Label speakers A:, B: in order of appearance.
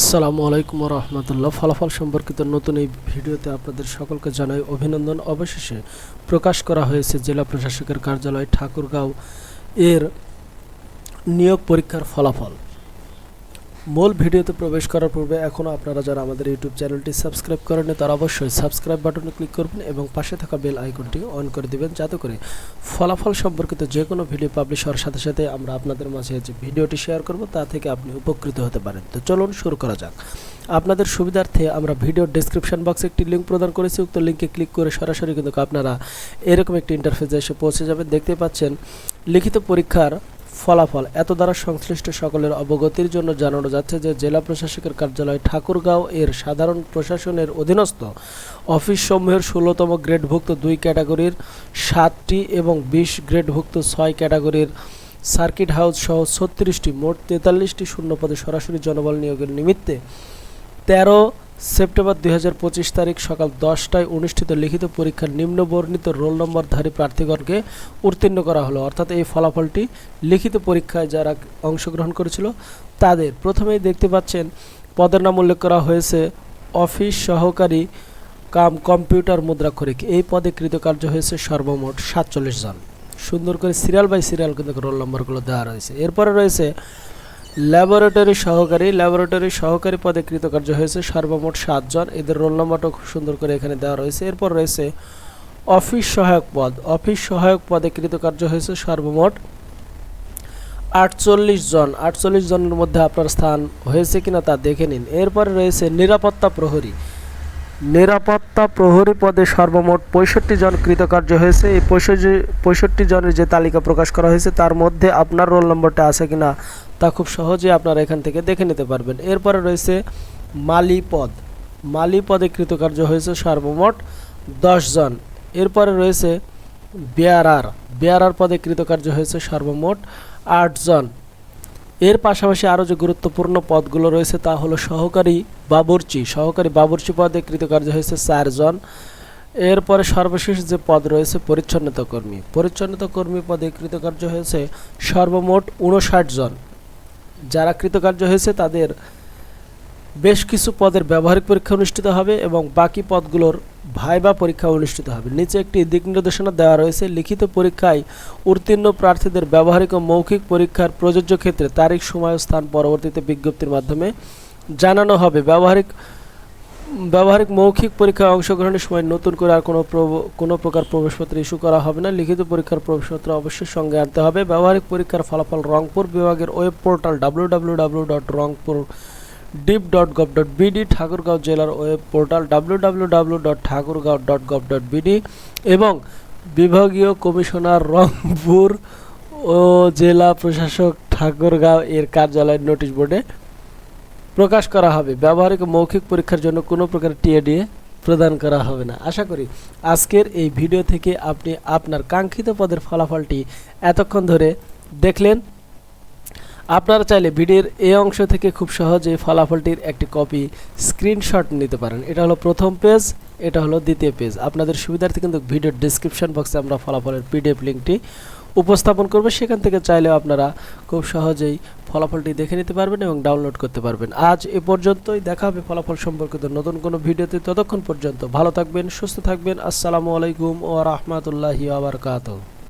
A: আসসালামু আলাইকুম রহমতুল্লাহ ফলাফল সম্পর্কিত নতুন এই ভিডিওতে আপনাদের সকলকে জানাই অভিনন্দন। অবশেষে প্রকাশ করা হয়েছে জেলা প্রশাসকের কার্যালয় ঠাকুরগাঁও এর নিয়োগ পরীক্ষার ফলাফল। মূল ভিডিওতে প্রবেশ করার পূর্বে এখনও আপনারা যারা আমাদের ইউটিউব চ্যানেলটি সাবস্ক্রাইব করেনি তারা অবশ্যই সাবস্ক্রাইব বাটনে ক্লিক করবেন এবং পাশে থাকা বেল আইকনটি অন করে দিবেন যাতে করে ফলাফল সম্পর্কিত যে কোনো ভিডিও পাবলিশ হওয়ার সাথে সাথে আমরা আপনাদের মাঝে যে ভিডিওটি শেয়ার করব তা থেকে আপনি উপকৃত হতে পারেন। তো চলুন শুরু করা যাক। আপনাদের সুবিধার্থে আমরা ভিডিওর ডেসক্রিপশন বক্সে একটি লিঙ্ক প্রদান করেছি, উক্ত লিঙ্কে ক্লিক করে সরাসরি কিন্তু আপনারা এরকম একটি ইন্টারফেসে এসে পৌঁছে যাবেন। দেখতে পাচ্ছেন, লিখিত পরীক্ষার ফলাফল। এত দ্বারা সংশ্লিষ্ট সকলের অবগতির জন্য জানানো যাচ্ছে যে জেলা প্রশাসকের কার্যালয় ঠাকুরগাঁও এর সাধারণ প্রশাসনের অধীনস্থ অফিস সমূহের ষোলোতম গ্রেডভুক্ত দুই ক্যাটাগরির সাতটি এবং বিশ গ্রেডভুক্ত ছয় ক্যাটাগরির সার্কিট হাউস সহ ছত্রিশটি, মোট তেতাল্লিশটি শূন্যপদে সরাসরি জনবল নিয়োগের নিমিত্তে তেরো সেপ্টেম্বর দুই হাজার পঁচিশ তারিখ সকাল দশটায় অনুষ্ঠিত লিখিত পরীক্ষার নিম্নবর্ণিত রোল নম্বরধারী প্রার্থীগণকে উত্তীর্ণ করা হলো। অর্থাৎ এই ফলাফলটি লিখিত পরীক্ষায় যারা অংশগ্রহণ করেছিল, তাদের প্রথমেই দেখতে পাচ্ছেন, পদের নাম উল্লেখ করা হয়েছে অফিস সহকারী কাম কম্পিউটার মুদ্রাক্ষরিক এই পদে কৃতকার্য হয়েছে সর্বমোট সাতচল্লিশ জন। সুন্দর করে সিরিয়াল বাই সিরিয়াল কিন্তু রোল নম্বরগুলো দেওয়া রয়েছে। এরপরে রয়েছে ল্যাবরেটরি সহকারী ল্যাবরেটরি সহকারী পদে কৃতকার্য হয়েছে সর্বমোট সাতজন। এদের রোল নম্বরটা খুব সুন্দর করে এখানে দেওয়া রয়েছে। এরপর রয়েছে অফিস সহায়ক পদ। অফিস সহায়ক পদে কৃতকার্য হয়েছে সর্বমোট আটচল্লিশ জন। আটচল্লিশ জনের মধ্যে আপনার স্থান হয়েছে কিনা তা দেখে নিন। এরপরে রয়েছে নিরাপত্তা প্রহরী। নিরাপত্তা প্রহরী পদে সর্বমোট পঁয়ষট্টি জন কৃতকার্য হয়েছে। এই পঁয়ষট্টি জনের যে তালিকা প্রকাশ করা হয়েছে, তার মধ্যে আপনার রোল নম্বরটা আছে কিনা তা খুব সহজে আপনারা এখান থেকে দেখে নিতে পারবেন। এরপরে রয়েছে মালি পদ। মালি পদে কৃতকার্য হয়েছে সর্বমোট জন। এরপরে রয়েছে বেয়ারার। বেয়ারার পদে কৃতকার্য হয়েছে সর্বমোট আটজন এর পাশাপাশি আরও যে গুরুত্বপূর্ণ পদগুলো রয়েছে তা হলো সহকারী বাবুর্চি। সহকারী বাবুর্চি পদে কৃতকার্য হয়েছে চারজন। এরপরে সর্বশেষ যে পদ রয়েছে পরিচ্ছন্নতা কর্মী। পরিচ্ছন্নতা কর্মী পদে কৃতকার্য হয়েছে সর্বমোট উনষাট জন। যারা কৃতকার্য হয়েছে তাদের বেশ কিছু পদের ব্যবহারিক পরীক্ষা অনুষ্ঠিত হবে এবং বাকি পদগুলোর ভাইবা পরীক্ষা অনুষ্ঠিত হবে। নিচে একটি দিক নির্দেশনা দেওয়া রয়েছে। লিখিত পরীক্ষায় উত্তীর্ণ প্রার্থীদের ব্যবহারিক ও মৌখিক পরীক্ষার প্রযোজ্য ক্ষেত্রে তারিখ, সময় স্থান পরবর্তীতে বিজ্ঞপ্তির মাধ্যমে জানানো হবে। ব্যবহারিক ব্যবহারিক মৌখিক পরীক্ষায় অংশগ্রহণের সময় নতুন করে আর কোনো কোনো প্রকার প্রবেশপত্র ইস্যু করা হবে না। লিখিত পরীক্ষার প্রবেশপত্র অবশ্যই সঙ্গে আনতে হবে। ব্যবহারিক পরীক্ষার ফলাফল রংপুর বিভাগের web portal W dip dot gov dot BD Thakurgaon জেলার web portal W W W dot Thakurgaon dot gov dot BD এবং বিভাগীয় কমিশনার রংপুর ও জেলা প্রশাসক ঠাকুরগাঁও এর কার্যালয়ের নোটিশ বোর্ডে প্রকাশ করা হবে। ব্যবহারিক মৌখিক পরীক্ষার জন্য কোনো প্রকার টিএডিএ প্রদান করা হবে না। আশা করি আজকের এই ভিডিও থেকে আপনি আপনার কাঙ্ক্ষিত পদের ফলাফলটি এতক্ষণ ধরে দেখলেন। আপনারা চাইলে ভিডিওর এই অংশ থেকে খুব সহজে ফলাফলটির একটি কপি, স্ক্রিনশট নিতে পারেন। এটা হলো প্রথম পেজ, এটা হলো দ্বিতীয় পেজ। আপনাদের সুবিধার্থে কিন্তু ভিডিওর ডিসক্রিপশন বক্সে আমরা ফলাফলের পিডিএফ লিঙ্কটি উপস্থাপন করব। সেখান থেকে চাইলেও আপনারা খুব সহজেই ফলাফলটি দেখে নিতে পারবেন এবং ডাউনলোড করতে পারবেন। আজ এ পর্যন্তই। দেখা হবে ফলাফল সম্পর্কিত নতুন কোনো ভিডিওতে। ততক্ষণ পর্যন্ত ভালো থাকবেন, সুস্থ থাকবেন। আসসালামু আলাইকুম ও রহমতুল্লাহি আবরকাত